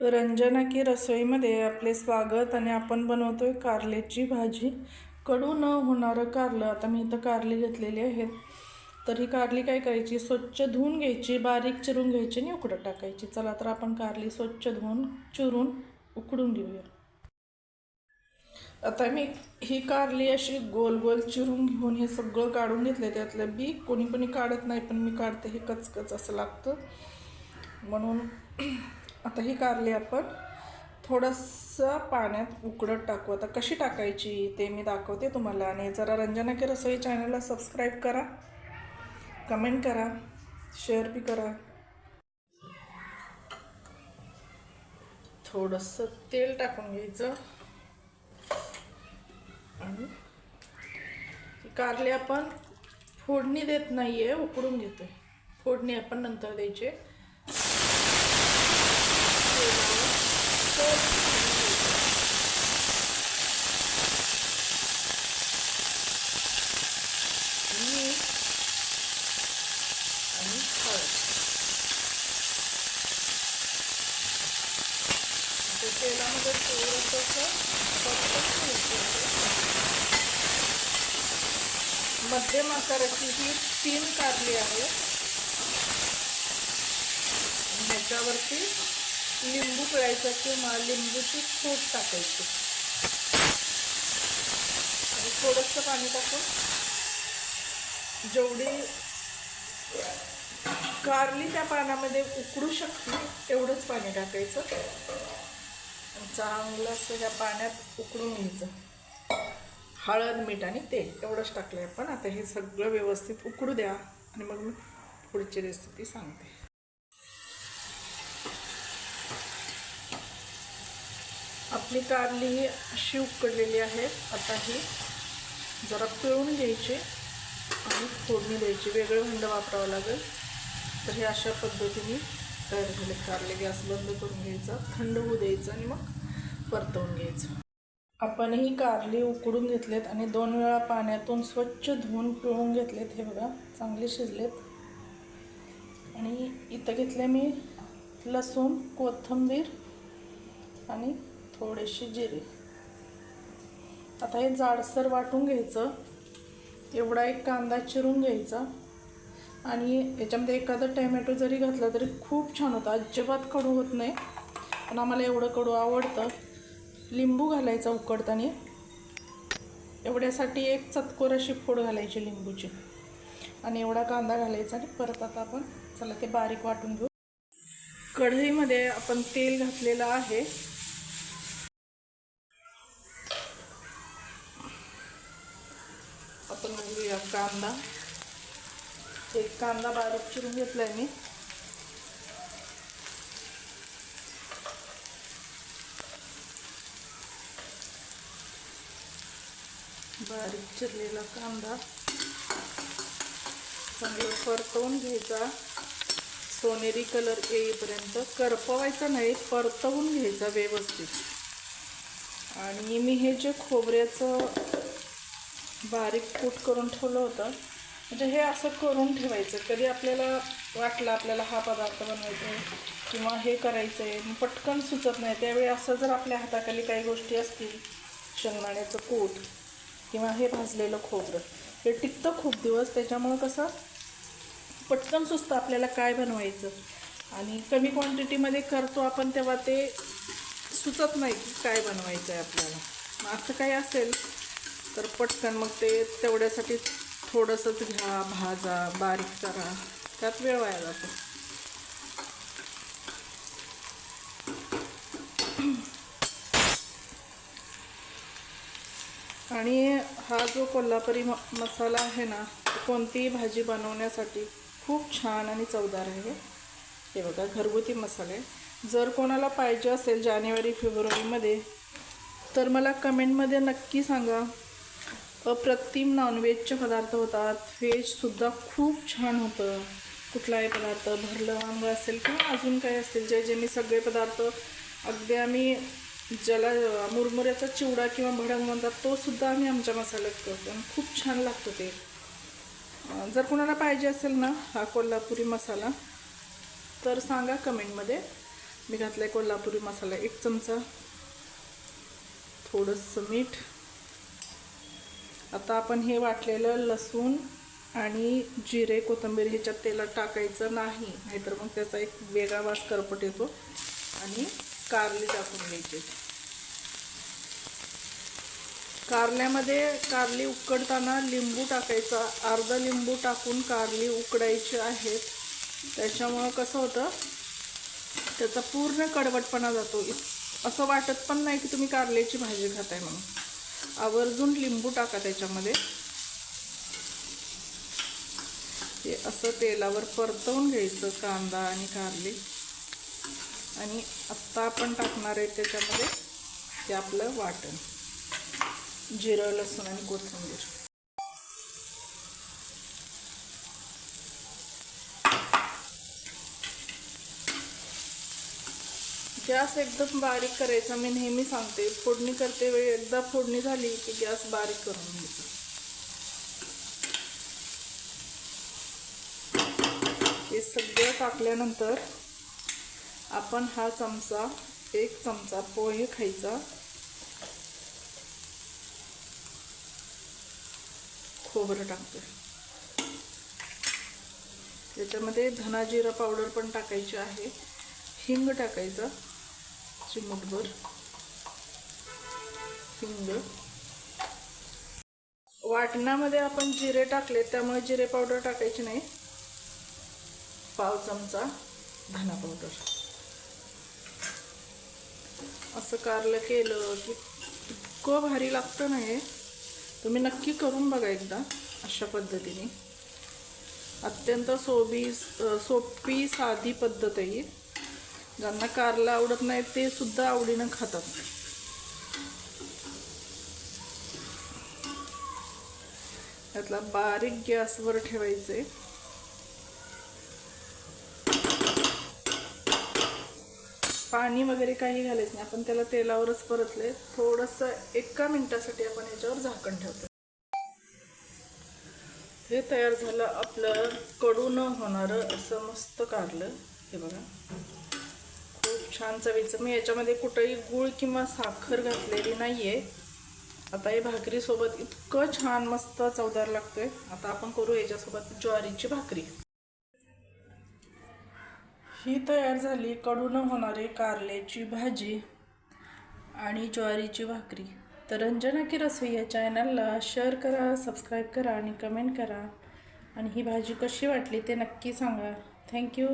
रंजना की रसोईमध्ये आपले स्वागत आणि आपण बनवतोय कारल्याची भाजी. कडू न होणारं कारलं आता मी इथं कारली घेतलेली आहेत. तर ही कारली काय करायची? स्वच्छ धुवून घ्यायची बारीक चिरून घ्यायची आणि उकडत टाकायची. चला तर आपण कारली स्वच्छ धुवून चिरून उकडून घेऊया. आता मी ही कारली अशी गोल गोल चिरून घेऊन हे सगळं काढून घेतलं त्यातलं बी कोणी कोणी काढत नाही पण मी काढते हे कचकच असं लागतं. म्हणून आता ही कारली आपण थोडंसं पाण्यात उकडत टाकू. आता कशी टाकायची ते मी दाखवते तुम्हाला आणि जरा रंजना की रसोई चॅनलला सबस्क्राईब करा कमेंट करा शेअर बी करा. थोडंसं तेल टाकून घ्यायचं. आणि कारले कारली आपण फोडणी देत नाही आहे उकडून घेतो आहे फोडणी आपण नंतर द्यायची आहे. मीठ आणि हळद ते तेलामध्ये थोडंसं फक्त मध्यम आकाराची ही तीन कारली आहे. ह्याच्यावरती लिंबू पिळायचा किंवा लिंबूची फूट टाकायची. आणि थोडंसं पाणी टाकून जेवढी कारली त्या पाण्यामध्ये उकडू शकते तेवढंच पाणी टाकायचं. चांगलं असं ह्या पाण्यात उकडून घ्यायचं. हळद मीठ आणि तेल एवढंच टाकलं आहे पण आता हे सगळं व्यवस्थित उकडू द्या आणि मग मी पुढची रेसिपी सांगते. आपली कारली ही अशी उकडलेली आहे. आता ही जरा पिळून घ्यायची आणि फोडणी द्यायची. वेगळं भांड वापरावं लागेल. तर हे अशा पद्धतीने तयार झाले कारले. गॅस बंद करून घ्यायचा. थंड होऊ द्यायचं आणि मग परतवून घ्यायचं. आपण ही कारली उकडून घेतलेत आणि दोन वेळा पाण्यातून स्वच्छ धुवून पिळून घेतलेत हे बघा चांगले शिजलेत. आणि इथं घेतले मी लसूण कोथिंबीर आणि थोडेसे जिरे. आता हे जाडसर वाटून घ्यायचं. एवढा एक कांदा चिरून घ्यायचा. आणि याच्यामध्ये एखादं टॅमॅटो जरी घातला तरी खूप छान होतं. अजिबात कडू होत नाही. पण आम्हाला एवढं कडू आवडतं. लिंबू घालायचा उकडताना. एवढ्यासाठी एक चतकोर अशी फोड घालायची लिंबूची. आणि एवढा कांदा घालायचा आणि परत आता आपण चला ते बारीक वाटून घेऊ. कढईमध्ये आपण तेल घातलेलं आहे. आपण घेऊया कांदा. एक कांदा बारीक चिरून घेतलाय मी. बारीक चिरलेला कांदा. चांगला परतवून घ्यायचा. सोनेरी कलर येईपर्यंत करपवायचा नाही परतवून घ्यायचा व्यवस्थित. आणि मी हे जे खोबऱ्याचं बारीक कूट करून ठेवलं होतं म्हणजे हे असं करून ठेवायचं. कधी आपल्याला वाटलं आपल्याला हा पदार्थ बनवायचा आहे किंवा हे करायचं आहे पटकन सुचत नाही. त्यावेळी असं जर आपल्या हाताखाली काही गोष्टी असतील शेंगदाण्याचं कूट किंवा हे भाजलेलं खोबरं. हे टिकतं खूप दिवस त्याच्यामुळं कसं पटकन सुचतं आपल्याला काय बनवायचं. आणि कमी क्वांटिटीमध्ये करतो आपण तेव्हा ते सुचत नाही की काय बनवायचं आहे आपल्याला. मग असं काही असेल तर पटकन मग ते तेवढ्यासाठी थोडंसंच घ्या भाजा बारीक करा. त्यात वेळ वाया जातो. आणि हा जो कोल्हापुरी म मसाला आहे ना कोणतीही भाजी बनवण्यासाठी खूप छान आणि चवदार आहे हे. बघा घरगुती मसाले. जर कोणाला पाहिजे असेल जानेवारी फेब्रुवारीमध्ये तर मला कमेंटमध्ये नक्की सांगा. अप्रतिम नॉनव्हेजचे पदार्थ होतात. व्हेजसुद्धा खूप छान होतं. कुठलाही पदार्थ भरलं वांग असेल किंवा अजून काही असतील जे जे मी सगळे पदार्थ अगदी आम्ही ज्याला मुरमुऱ्याचा चिवडा किंवा भडंग म्हणतात तो सुद्धा आम्ही आमच्या मसाल्यात करतो. आणि खूप छान लागतो ते. जर कोणाला पाहिजे असेल ना हा कोल्हापुरी मसाला तर सांगा कमेंटमध्ये. मी घातलाय कोल्हापुरी मसाला. एक चमचा थोडंसं मीठ. आता आपण हे वाटलेलं लसूण आणि जिरे कोथिंबीर ह्याच्यात तेलात टाकायचं नाही नाहीतर मग त्याचा एक वेगळा वास करपट येतो. आणि कारली टाकून घ्यायची. कारल्यामध्ये कारली उकडताना लिंबू टाकायचा. अर्धा लिंबू टाकून कारली उकडायची आहेत त्याच्यामुळं कसं होतं? त्याचा पूर्ण कडवटपणा जातो. असं वाटत पण नाही की तुम्ही कारल्याची भाजी खाताय म्हणून. आवर्जून लिंबू टाका त्याच्यामध्ये. ते असं तेलावर परतवून घ्यायचं कांदा आणि कारली. आणि आत्ता आपण टाकणार आहे त्याच्यामध्ये ते आपलं वाटण. जिरं लसूण आणि कोथिंबीर. गॅस एकदम बारीक करायचा. मी नेहमी सांगते फोडणी करते वेळी एकदा फोडणी झाली की गॅस बारीक करून घ्यायचा. हे सगळं टाकल्यानंतर आपण हा चमचा एक चमचा पोहे खायचा. खोबरं टाकते त्याच्यामध्ये धना जिरा पावडर पण टाकायची आहे. हिंग टाकायचा. चिमूटभर. हिंग. वाटणामध्ये आपण जिरे टाकले त्यामुळे जिरे पावडर टाकायची नाही. पाव चमचा धना पावडर. असं कारलं केलं की इतकं भारी लागतं ना हे. तुम्ही नक्की करून बघा एकदा अशा पद्धतीने. अत्यंत सोबी सोपी साधी पद्धत आहे ज्यांना कारला आवडत नाही ते सुद्धा आवडीनं खातात. त्यातला बारीक गॅसवर ठेवायचे पाणी वगैरे काही घालायचं नाही. आपण त्याला तेलावरच परतले थोडंसं एका मिनिटासाठी आपण याच्यावर झाकण ठेवतो हे तयार झालं आपलं कडू न होणारं असं मस्त कारलं. हे बघा. खूप छान चवीचं मी याच्यामध्ये कुठंही गूळ किंवा साखर घातलेली नाही आहे आता हे भाकरीसोबत इतकं छान मस्त चवदार लागतोय. आता आपण करू याच्यासोबत ज्वारीची भाकरी. ही तयार झाली कडून होणारे कारल्याची भाजी आणि ज्वारीची भाकरी. तर रंजना की रसोई या चॅनलला शेअर करा सबस्क्राईब करा आणि कमेंट करा. आणि ही भाजी कशी वाटली ते नक्की सांगा. थँक्यू